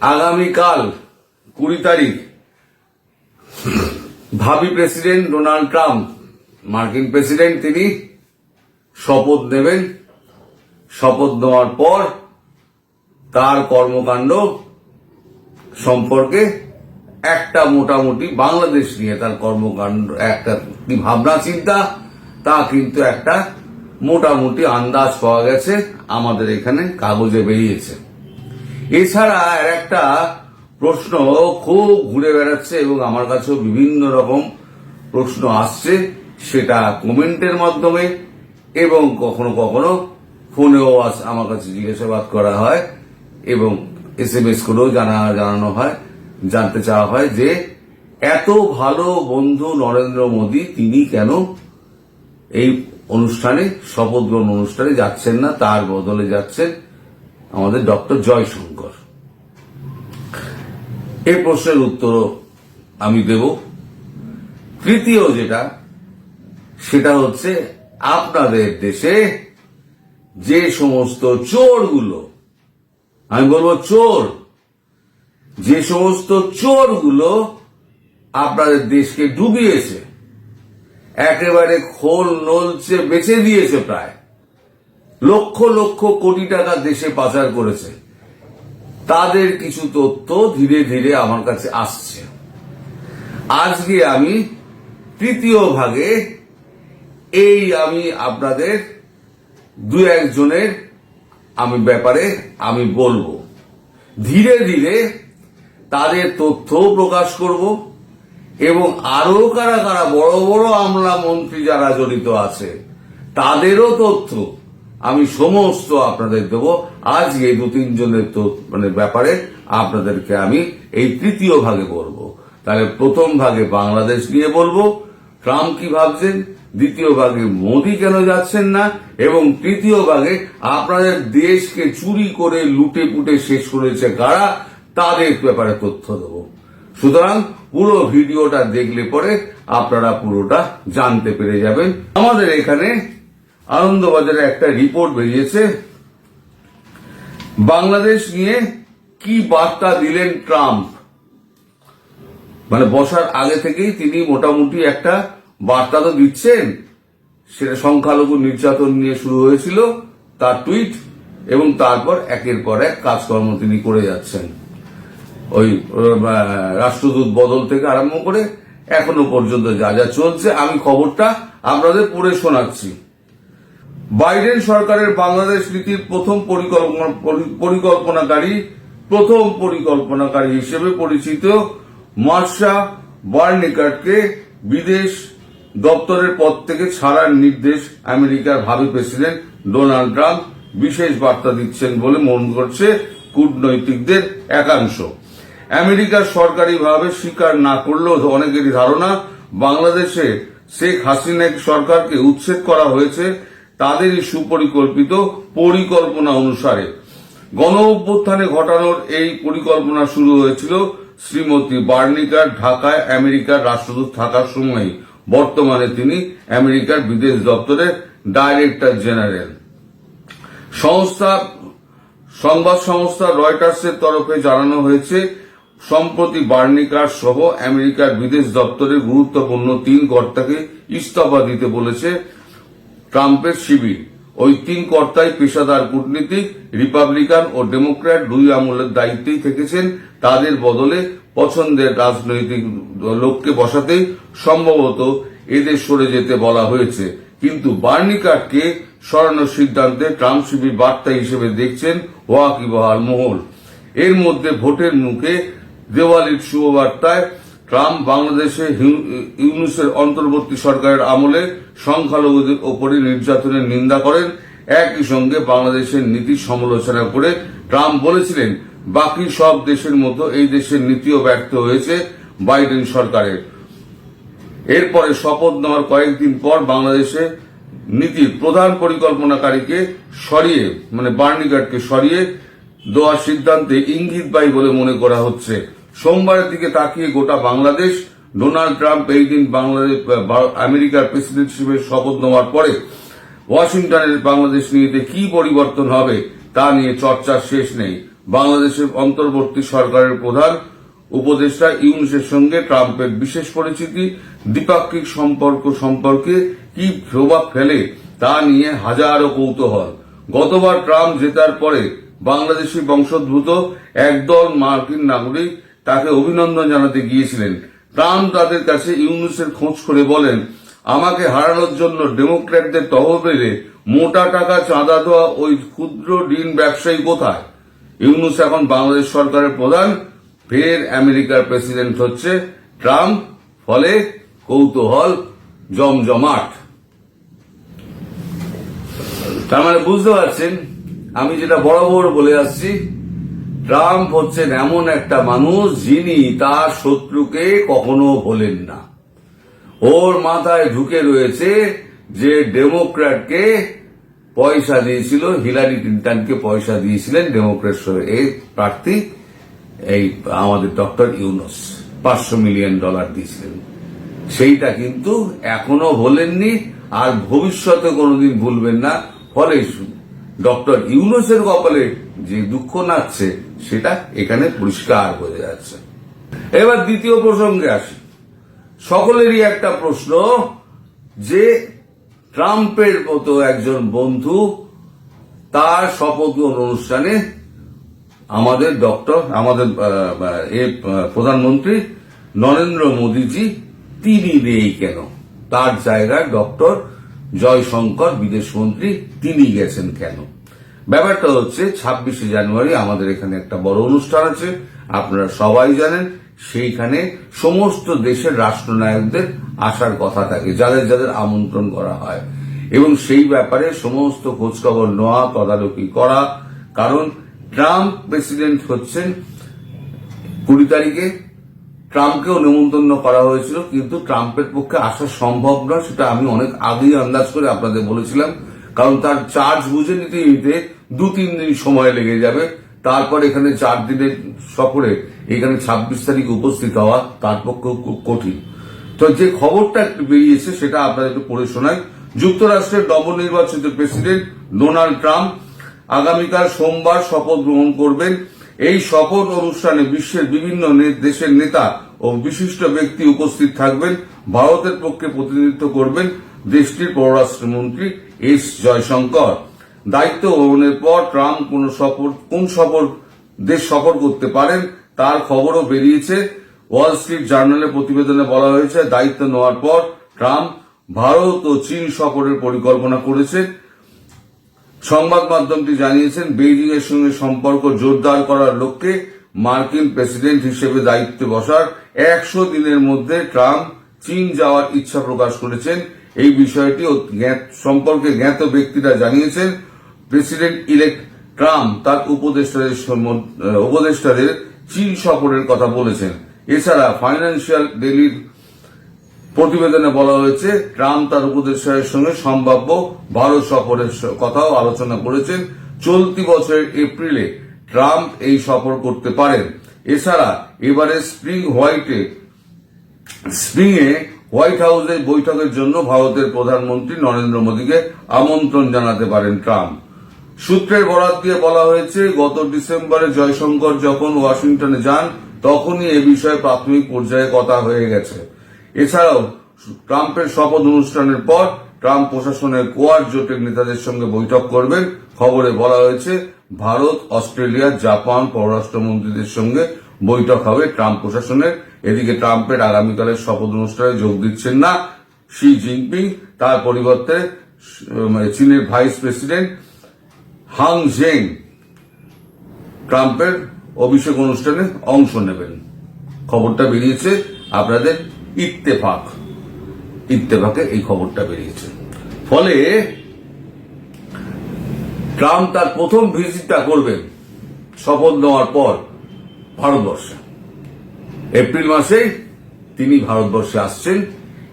আগামীকাল কুড়ি তারিখ ভাবি প্রেসিডেন্ট ডোনাল্ড ট্রাম্প, মার্কিন প্রেসিডেন্ট তিনি শপথ নেবেন। শপথ নেওয়ার পর তার কর্মকাণ্ড সম্পর্কে একটা মোটামুটি বাংলাদেশ নিয়ে তার কর্মকাণ্ড, একটা কি ভাবনা, চিন্তা, তা কিন্তু একটা মোটামুটি আন্দাজ পাওয়া গেছে। আমাদের এখানে কাগজে বেরিয়েছে। এছাড়া আর একটা প্রশ্ন খুব ঘুরে বেড়াচ্ছে এবং আমার কাছেও বিভিন্ন রকম প্রশ্ন আসছে, সেটা কমেন্টের মাধ্যমে এবং কখনো কখনো ফোনেও আমার কাছে জিজ্ঞাসাবাদ করা হয় এবং এস এম এস করেও জানা, জানানো হয়, জানতে চাওয়া হয় যে এত ভালো বন্ধু নরেন্দ্র মোদী তিনি কেন এই অনুষ্ঠানে, শপথ গ্রহণ অনুষ্ঠানে যাচ্ছেন না, তার বদলে যাচ্ছেন। আমাদের ডক্টর জয়শঙ্কর। এই প্রশ্নের উত্তর আমি দেব। তৃতীয় যেটা, সেটা হচ্ছে আপনাদের দেশে যে সমস্ত চোরগুলো, আমি বলব চোর, যে সমস্ত চোরগুলো আপনাদের দেশকে ডুবিয়েছে, একেবারে খোল নলচে বেচে দিয়েছে প্রায়। লক্ষ লক্ষ কোটি টাকা দেশে পাচার করেছে। তাদের কিছু তথ্য ধীরে ধীরে আমার কাছে আসছে। আজকে আমি তৃতীয় ভাগে, এই আমি আপনাদের দু একজনের আমি ব্যাপারে আমি বলব। ধীরে ধীরে তাদের তথ্যও প্রকাশ করব এবং আরও কারা কারা বড় বড় আমলা মন্ত্রী যারা জড়িত আছে, তাদেরও তথ্য আমি সমস্ত আপনাদের দেব। আজ এই দু তিনজনের তো- মানে ব্যাপারে আপনাদেরকে আমি এই তৃতীয় ভাগে বলব। তাহলে প্রথম ভাগে বাংলাদেশ নিয়ে বলব। ট্রাম্প কি ভাবছেন? দ্বিতীয় ভাগে মোদী কেন যাচ্ছেন না? এবং তৃতীয় ভাগে আপনাদের দেশকে চুরি করে লুটে পুটে শেষ করেছে কারা? তাদের ব্যাপারে তথ্য দেব। সুতরাং পুরো ভিডিওটা দেখলে পরে আপনারা পুরোটা জানতে পেরে যাবেন। আমাদের এখানে আনন্দবাজারে একটা রিপোর্ট বেরিয়েছে। বাংলাদেশ নিয়ে কি বার্তা দিলেন ট্রাম্প? মানে বসার আগে থেকেই তিনি মোটামুটি একটা বার্তা তো দিচ্ছেন। সেটা সংখ্যালঘু নির্যাতন নিয়ে শুরু হয়েছিল, তার টুইট, এবং তারপর একের পর এক কাজকর্ম তিনি করে যাচ্ছেন। ওই রাষ্ট্রদূত বদল থেকে আরম্ভ করে এখনও পর্যন্ত যা যা চলছে, আমি খবরটা আপনাদের পড়ে শোনাচ্ছি। বাইডেন সরকারের বাংলাদেশ নীতির প্রথম পরিকল্পনা, পরিকল্পনাকারী, প্রথম পরিকল্পনাকারী হিসেবে পরিচিত মার্শা বার্নিকাটকে বিদেশ দপ্তরের পদ থেকে ছাড়ার নির্দেশ আমেরিকার ভাবি প্রেসিডেন্ট ডোনাল্ড ট্রাম্প বিশেষ বার্তা দিচ্ছেন বলে মনে করছে কূটনৈতিকদের একাংশ। আমেরিকার সরকারিভাবে স্বীকার না করলেও অনেকেরই ধারণা, বাংলাদেশে শেখ হাসিনা সরকারকে উচ্ছেদ করা হয়েছে তাদেরই সুপরিকল্পিত পরিকল্পনা অনুসারে গণ অভ্যুত্থানে ঘটানোর এই পরিকল্পনা শুরু হয়েছিল শ্রীমতী বার্নিকার ঢাকায় আমেরিকার রাষ্ট্রদূত থাকার সময়। বর্তমানে তিনি আমেরিকার বিদেশ দপ্তরের ডাইরেক্টর জেনারেল। সংস্থা, সংবাদ সংস্থা রয়টার্সের তরফে জানানো হয়েছে, সম্প্রতি বার্নিকার সহ আমেরিকার বিদেশ দপ্তরের গুরুত্বপূর্ণ তিন কর্তাকে ইস্তফা দিতে বলেছে ট্রাম্পের শিবির। ওই তিন কর্তাই পেশাদার কূটনীতিক, রিপাবলিকান ও ডেমোক্র্যাট দুই আমলের দায়িত্বেই থেকেছেন। তাদের বদলে পছন্দের রাজনৈতিক লোককে বসাতেই সম্ভবত এদের সরে যেতে বলা হয়েছে। কিন্তু বার্নিকাটকে সরানোর সিদ্ধান্তে ট্রাম্প শিবির বার্তা হিসেবে দেখছেন ওয়াকিবহাল মহল। এর মধ্যে ভোটের মুখে দেওয়ালির শুভবার্তায় ট্রাম্প বাংলাদেশে ইউনুসের অন্তর্বর্তী সরকারের আমলে সংখ্যালঘুদের ওপরে নির্যাতনের নিন্দা করেন। একই সঙ্গে বাংলাদেশের নীতি সমালোচনা করে ট্রাম্প বলেছিলেন, বাকি সব দেশের মতো এই দেশের নীতিও ব্যর্থ হয়েছে বাইডেন সরকারের। এরপরে শপথ নেওয়ার কয়েকদিন পর বাংলাদেশে নীতির প্রধান পরিকল্পনাকারীকে সরিয়ে মানে বার্নিগার্ডকে সরিয়ে দেওয়ার সিদ্ধান্তে ইঙ্গিতবাহী বলে মনে করা হচ্ছে। সোমবারের দিকে তাকিয়ে গোটা বাংলাদেশ, ডোনাল্ড ট্রাম্প এই দিন বাংলাদেশ আমেরিকার প্রেসিডেন্ট হিসেবে শপথ নেওয়ার পরে ওয়াশিংটনের বাংলাদেশ নিয়ে কি পরিবর্তন হবে তা নিয়ে চর্চার শেষ নেই। বাংলাদেশের অন্তর্বর্তী সরকারের প্রধান উপদেষ্টা ইউনুসের সঙ্গে ট্রাম্পের বিশেষ পরিচিতি, দ্বিপাক্ষিক সম্পর্ক সম্পর্কে কি প্রভাব ফেলে তা নিয়ে হাজারো কৌতূহল। গতবার ট্রাম্প জেতার পরে বাংলাদেশি বংশোদ্ভূত একদল মার্কিন নাগরিক তাকে অভিনন্দন জানাতে গিয়েছিলেন। ট্রাম্প তাদের কাছে ইউনুসের খোঁজ করে বলেন, আমাকে হারানোর জন্য ডেমোক্র্যাটদের তহবিলে মোটা টাকা চাঁদা দেওয়া ওই ক্ষুদ্র ঋণ ব্যবসায়ী কোথায়? ইউনুস এখন বাংলাদেশ সরকারের প্রধান, ফের আমেরিকার প্রেসিডেন্ট হচ্ছে ট্রাম্প, ফলে কৌতূহল জমজমাট। তার মানে বুঝতে পারছেন, আমি যেটা বরাবর বলে আসছি ট্রাম্প হচ্ছেন এমন একটা মানুষ যিনি তার শত্রুকে কখনো ভোলেন না। ওর মাথায় ঢুকে রয়েছে যে ডেমোক্র্যাটকে পয়সা দিয়েছিল, হিলারি ক্লিন্টনকে পয়সা দিয়েছিলেন ডেমোক্রেট এই প্রার্থী, এই আমাদের ডক্টর ইউনুস, পাঁচশো মিলিয়ন ডলার দিয়েছিলেন। সেইটা কিন্তু এখনও ভোলেননি আর ভবিষ্যতে কোনোদিন ভুলবেন না। ফলে ডক্টর ইউনুসের কপালে যে দুঃখ নাচছে সেটা এখানে পরিষ্কার হয়ে যাচ্ছে। এবার দ্বিতীয় প্রসঙ্গে আসি। সকলেরই একটা প্রশ্ন, যে ট্রাম্পের মতো একজন বন্ধু তার শপথ অনুষ্ঠানে আমাদের ডক্টর, আমাদের প্রধানমন্ত্রী নরেন্দ্র মোদীজি তিনি নেই কেন? তার জায়গায় ডক্টর জয়শঙ্কর বিদেশমন্ত্রী তিনি গেছেন কেন? ব্যাপারটা হচ্ছে, ছাব্বিশে জানুয়ারি আমাদের এখানে একটা বড় অনুষ্ঠান আছে, আপনারা সবাই জানেন, সেইখানে সমস্ত দেশের রাষ্ট্রনায়কদের আসার কথা থাকে, যাদের যাদের আমন্ত্রণ করা হয়। এবং সেই ব্যাপারে সমস্ত খোঁজখবর নেওয়া, তদারকি করা, কারণ ট্রাম্প প্রেসিডেন্ট হচ্ছেন কুড়ি তারিখে। ট্রাম্পকেও নেমন্তন্ন করা হয়েছিল, কিন্তু ট্রাম্পের পক্ষে আসা সম্ভব নয়, সেটা আমি অনেক আগেই আন্দাজ করে আপনাদের বলেছিলাম। কারণ তার চার্জ বুঝে নিতে নিতে দু, তিন দিন সময় লেগে যাবে। তারপর এখানে চার দিনের সফরে এখানে ছাব্বিশ তারিখ উপস্থিত হওয়া তার পক্ষেও খুব কঠিন। তো যে খবরটা বেরিয়েছে সেটা আপনাদের একটু পড়ে শোনাই। যুক্তরাষ্ট্রের নবনির্বাচিত প্রেসিডেন্ট ডোনাল্ড ট্রাম্প আগামীকাল সোমবার শপথ গ্রহণ করবেন। এই শপথ অনুষ্ঠানে বিশ্বের বিভিন্ন দেশের নেতা ও বিশিষ্ট ব্যক্তি উপস্থিত থাকবেন। ভারতের পক্ষে প্রতিনিধিত্ব করবেন। দেশটির পররাষ্ট্রমন্ত্রী এস জয়শঙ্কর। দায়িত্ব গ্রহণের পর ট্রাম্প কোন সফর কোন সফর দেশ সফর করতে পারেন তার খবরও বেরিয়েছে। ওয়াল স্ট্রিট জার্নালের প্রতিবেদনে বলা হয়েছে, দায়িত্ব নেওয়ার পর ট্রাম্প ভারত ও চীন সফরের পরিকল্পনা করেছে। সংবাদ মাধ্যমটি জানিয়েছেন বেইজিং এর সঙ্গে সম্পর্ক জোরদার করার লক্ষ্যে মার্কিন প্রেসিডেন্ট হিসেবে দায়িত্বে বসার একশো দিনের মধ্যে ট্রাম্প চীন যাওয়ার ইচ্ছা প্রকাশ করেছেন। এই বিষয়টি সম্পর্কে জ্ঞাত ব্যক্তিরা জানিয়েছেন, প্রেসিডেন্ট ইলেক্ট ট্রাম্প তার উপদেষ্টাদের উপদেষ্টাদের চীন সফরের কথা বলেছেন। এছাড়া ফাইন্যান্সিয়াল ডেলির প্রতিবেদনে বলা হয়েছে, ট্রাম্প তার উপদেষ্টাদের সঙ্গে সম্ভাব্য ভারত সফরের কথাও আলোচনা করেছেন। চলতি বছরের এপ্রিলে ট্রাম্প এই সফর করতে পারেন। এছাড়া এবারে স্প্রিং হোয়াইটে, স্প্রিংয়ে হোয়াইট হাউসের বৈঠকের জন্য ভারতের প্রধানমন্ত্রী নরেন্দ্র মোদীকে আমন্ত্রণ জানাতে পারেন ট্রাম্প। সূত্রের বরাত দিয়ে বলা হয়েছে, গত ডিসেম্বরে জয়শঙ্কর যখন ওয়াশিংটনে যান, তখনই এ বিষয়ে প্রাথমিক পর্যায়ে কথা হয়ে গেছে। এছাড়াও, ট্রাম্পের শপথ অনুষ্ঠানের পর ট্রাম্প প্রশাসনের কোয়ার জোটের নেতাদের সঙ্গে বৈঠক করবেন। খবরে বলা হয়েছে, ভারত, অস্ট্রেলিয়া, জাপান পররাষ্ট্রমন্ত্রীদের সঙ্গে বৈঠক হবে ট্রাম্প প্রশাসনের। এদিকে ট্রাম্পের আগামীকালের শপথ অনুষ্ঠানে যোগ দিচ্ছেন না শি জিনপিং। তার পরিবর্তে চীনের ভাইস প্রেসিডেন্ট হাং জেং ট্রাম্পের অভিষেক অনুষ্ঠানে অংশ নেবেন। খবরটা বেরিয়েছে আপনাদের ইত্তেফাক। ইত্তেফাকে এই খবরটা বেরিয়েছে। ফলে ট্রাম্প তার প্রথম ভিজিটটা করবেন শপথ নেওয়ার পর। ভারতবর্ষে। এপ্রিল মাসে তিনি ভারতবর্ষে আসছেন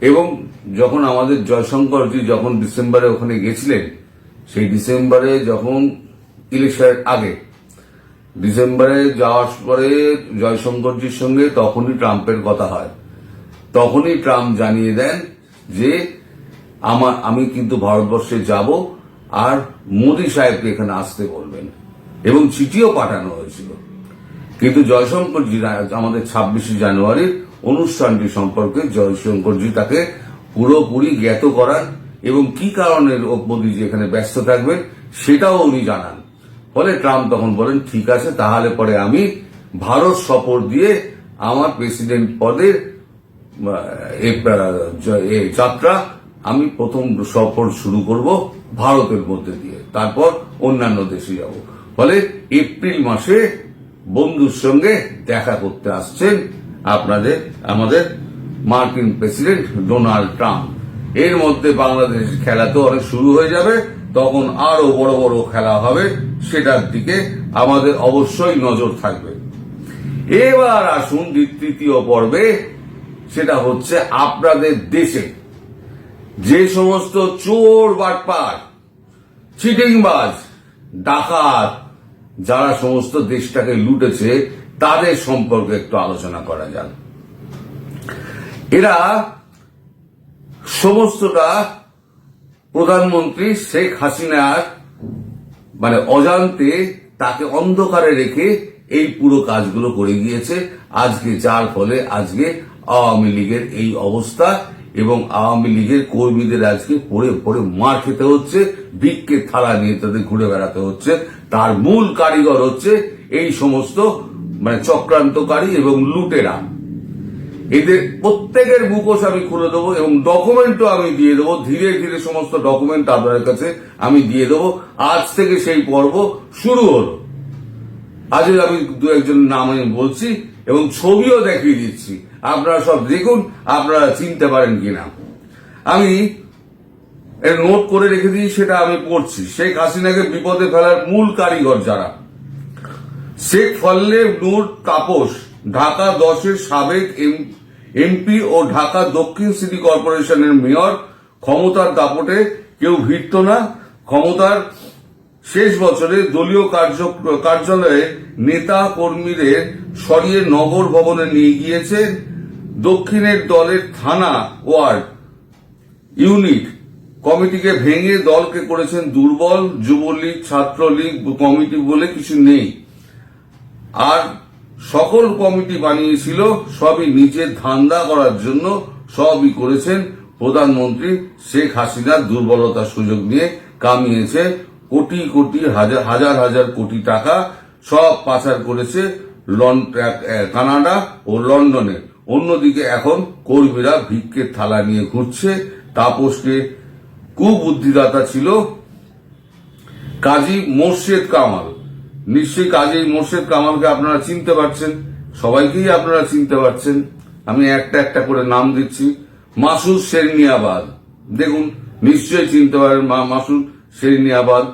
এবং যখন আমাদের জয়শঙ্করজি যখন ডিসেম্বরে ওখানে গেছিলেন, সেই ডিসেম্বরে যখন ইলেকশনের আগে, ডিসেম্বরে যাওয়ার পরে জয়শঙ্করজির সঙ্গে তখনই ট্রাম্পের কথা হয়। তখনই ট্রাম্প জানিয়ে দেন যে, আমার, আমি কিন্তু ভারতবর্ষে যাব আর মোদী সাহেবকে এখানে আসতে বলবেন। এবং চিঠিও পাঠানো হয়েছিল। কিন্তু জয়শঙ্করজি আমাদের ছাব্বিশে জানুয়ারির অনুষ্ঠানটি সম্পর্কে জয়শঙ্করজি তাকে পুরোপুরি জ্ঞাত করান এবং কি কারণে মোদীজি এখানে ব্যস্ত থাকবেন সেটাও উনি জানান। ফলে ট্রাম্প তখন বলেন, ঠিক আছে, তাহলে পরে আমি ভারত সফর দিয়ে আমার প্রেসিডেন্ট পদের যাত্রা আমি প্রথম সফর শুরু করব ভারতের মধ্যে দিয়ে। তারপর অন্যান্য দেশে যাব। ফলে এপ্রিল মাসে বন্ধুর সঙ্গে দেখা করতে আসছেন আপনাদের, আমাদের মার্কিন প্রেসিডেন্ট ডোনাল্ড ট্রাম্প। এর মধ্যে বাংলাদেশ খেলা তো অনেক শুরু হয়ে যাবে, তখন আরও বড় বড় খেলা হবে, সেটার দিকে আমাদের অবশ্যই নজর থাকবে। এবার আসুন তৃতীয় পর্বে, সেটা হচ্ছে আপনাদের দেশে। যে সমস্ত চোর বাটপার, চিটিংবাজ, ডাকাত যারা সমস্ত দেশটাকে লুটেছে, তাদের সম্পর্কে একটু আলোচনা করা যাক। এরা সমস্তটা প্রধানমন্ত্রী শেখ হাসিনার মানে অজান্তে তাকে অন্ধকারে রেখে এই পুরো কাজগুলো করে গিয়েছে। আজকে যার ফলে আজকে আওয়ামী লীগের এই অবস্থা এবং আওয়ামী লীগের কর্মীদের আজকে পড়ে পড়ে মার খেতে হচ্ছে, ভিক্ষে থালা নিয়ে তাদের ঘুরে বেড়াতে হচ্ছে। তার মূল কারিগর হচ্ছে এই সমস্ত মানে চক্রান্তকারী এবং লুটেরা। এদের প্রত্যেকের মুখোশ আমি খুলে দেবো এবং ডকুমেন্টও আমি দিয়ে দেবো। ধীরে ধীরে সমস্ত ডকুমেন্ট আপনাদের কাছে আমি দিয়ে দেবো। আজ থেকে সেই পর্ব শুরু হলো। আজ আমি দু একজন নাম আমি বলছি এবং ছবিও দেখিয়ে দিচ্ছি। আপনারা সব দেখুন, আপনারা চিনতে পারেন কিনা। আমি এর নোট করে রেখে দিই, সেটা আমি পড়ছি। শেখ হাসিনাকে বিপদে ফেলার মূল কারিগর যারা? শেখ ফল্লে নূর তাপস, ঢাকা দশের সাবেক এম- এমপি ও ঢাকা দক্ষিণ সিটি কর্পোরেশনের মেয়র, ক্ষমতার দাপটে কেউ ভিড়ত না। ক্ষমতার শেষ বছরে দলীয় কার্য- কার্যালয়ে নেতা কর্মীদের সরিয়ে নগর ভবনে নিয়ে গিয়েছে দক্ষিণের দলের থানা ওয়ার্ড ইউনিট কমিটিকে ভেঙে দলকে করেছেন দুর্বল, যুবলীগ, ছাত্রলীগ, কমিটি বলে কিছু নেই। আর সকল কমিটি বানিয়েছিল, সবই নিজের ধান্দা করার জন্য সবই করেছেন প্রধানমন্ত্রী শেখ হাসিনার দুর্বলতার সুযোগ নিয়ে কামিয়েছে কোটি কোটি হাজার হাজার হাজার কোটি টাকা সব পাচার করেছে কানাডা ও লন্ডনে। অন্যদিকে এখন কর্মীরা ভিক্ষের থালা নিয়ে ঘুরছে। তাপসকে কুবুদ্ধিদাতা ছিল কাজী মোর্শেদ কামাল। নিশ্চয়ই কাজী মোর্শেদ কামালকে আপনারা চিনতে পারছেন। সবাইকেই আপনারা চিনতে পারছেন। আমি একটা একটা করে নাম দিচ্ছি। মাসুদ শেরনিয়াবাদ। দেখুন, নিশ্চয়ই চিনতে পারেন মাসুদ শেরনিয়াবাদ।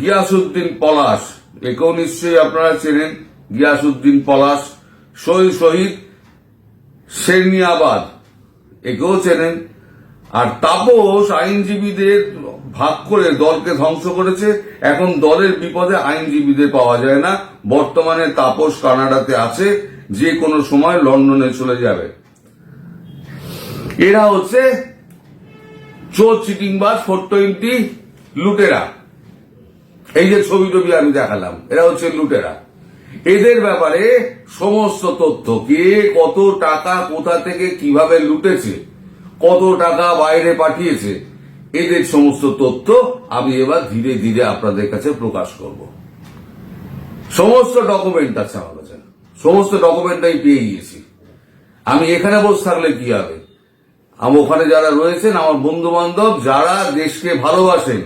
গিয়াসুদ্দিন পলাশ। একেও নিশ্চয়ই আপনারা চেনেন। গিয়াসুদ্দিন পলাশ। শহীদ শেরনিয়াবাদ। একেও চেনেন। আর তাপস আইনজীবীদের ভাগ করে দলকে ধ্বংস করেছে। এখন দলের বিপদে আইনজীবীদের পাওয়া যায় না। বর্তমানে তাপস কানাডাতে আছে। যে কোনো সময় লন্ডনে চলে যাবে। এরা হচ্ছে চোর, চিটিংবাজ ফোর টোয়েন্টি লুটেরা। এই যে ছবি টবি আমি দেখালাম। এরা হচ্ছে লুটেরা। এদের ব্যাপারে সমস্ত তথ্য কে কত টাকা, কোথা থেকে কীভাবে লুটেছে, কত টাকা বাইরে পাঠিয়েছে, এদের সমস্ত তথ্য আমি এবার ধীরে ধীরে আপনাদের কাছে প্রকাশ করব। সমস্ত ডকুমেন্ট আছে আমার কাছে। সমস্ত ডকুমেন্ট আমি পেয়ে গিয়েছি। আমি এখানে বসে থাকলে কি হবে? আমার ওখানে যারা রয়েছেন, আমার বন্ধু বান্ধব যারা দেশকে ভালোবাসেন,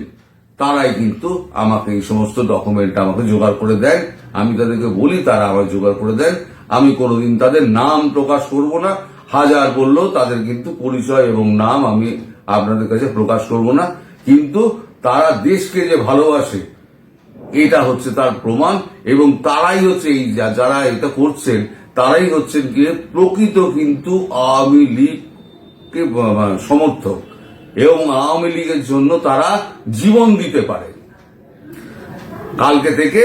তারাই কিন্তু আমাকে এই সমস্ত ডকুমেন্ট আমাকে জোগাড় করে দেন। আমি তাদেরকে বলি, তারা আমার জোগাড় করে দেন। আমি কোনোদিন তাদের নাম প্রকাশ করব না। হাজার বললেও তাদের কিন্তু পরিচয় এবং নাম আমি আপনাদের কাছে প্রকাশ করব না। কিন্তু তারা দেশকে যে ভালোবাসে, এটা হচ্ছে তার প্রমাণ এবং তারাই হচ্ছে এই যারা এটা করছেন, তারাই হচ্ছেন কি? প্রকৃত কিন্তু আওয়ামী লীগকে সমর্থক এবং আওয়ামী লীগের জন্য তারা জীবন দিতে পারে। কালকে থেকে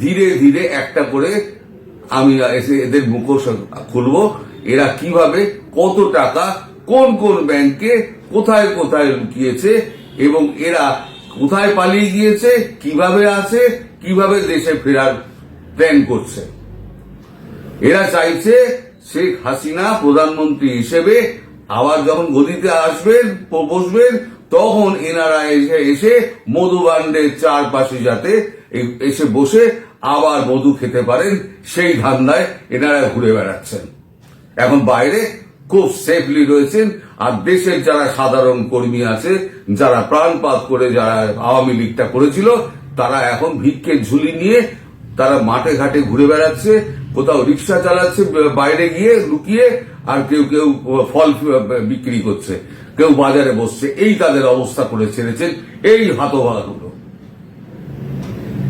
ধীরে ধীরে একটা করে আমি এসে এদের মুখোশ খুলবো। এরা কীভাবে, কত টাকা, কোন কোন ব্যাংকে কোথায় কোথায় লুকিয়েছে এবং এরা কোথায় পালিয়ে গিয়েছে, কীভাবে আছে, কীভাবে দেশে ফেরার প্ল্যান করছে। এরা চাইছে শেখ হাসিনা প্রধানমন্ত্রী হিসেবে আবার যখন গদিতে আসবেন বসবেন তখন এনারা এসে এসে মধুবান্ডের চারপাশে যাতে এসে বসে আবার মধু খেতে পারেন, সেই ধান্দায় এনারা ঘুরে বেড়াচ্ছেন। এখন বাইরে খুব সেফলি রয়েছেন, আর দেশের যারা সাধারণ কর্মী আছে, যারা প্রাণপাত করে যারা আওয়ামী লীগটা করেছিল, তারা এখন ভিক্ষের ঝুলি নিয়ে তারা মাঠে ঘাটে ঘুরে বেড়াচ্ছে, কোথাও রিক্সা চালাচ্ছে, বাইরে গিয়ে লুকিয়ে আর কেউ কেউ ফল বিক্রি করছে, কেউ বাজারে বসছে, এই তাদের অবস্থা করে ছেড়েছেন, এই হাতভাগুলো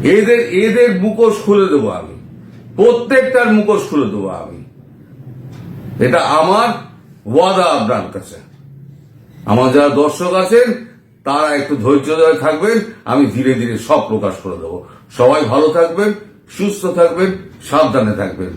এদের এদের মুখোশ খুলে দেবো আমি। প্রত্যেকটার মুখোশ খুলে দেবো আমি। এটা আমার ওয়াদা আপনার কাছে। আমার যারা দর্শক আছেন, তারা একটু ধৈর্য ধরে থাকবেন, আমি ধীরে ধীরে সব প্রকাশ করে দেবো। সবাই ভালো থাকবেন, সুস্থ থাকবেন, সাবধানে থাকবেন।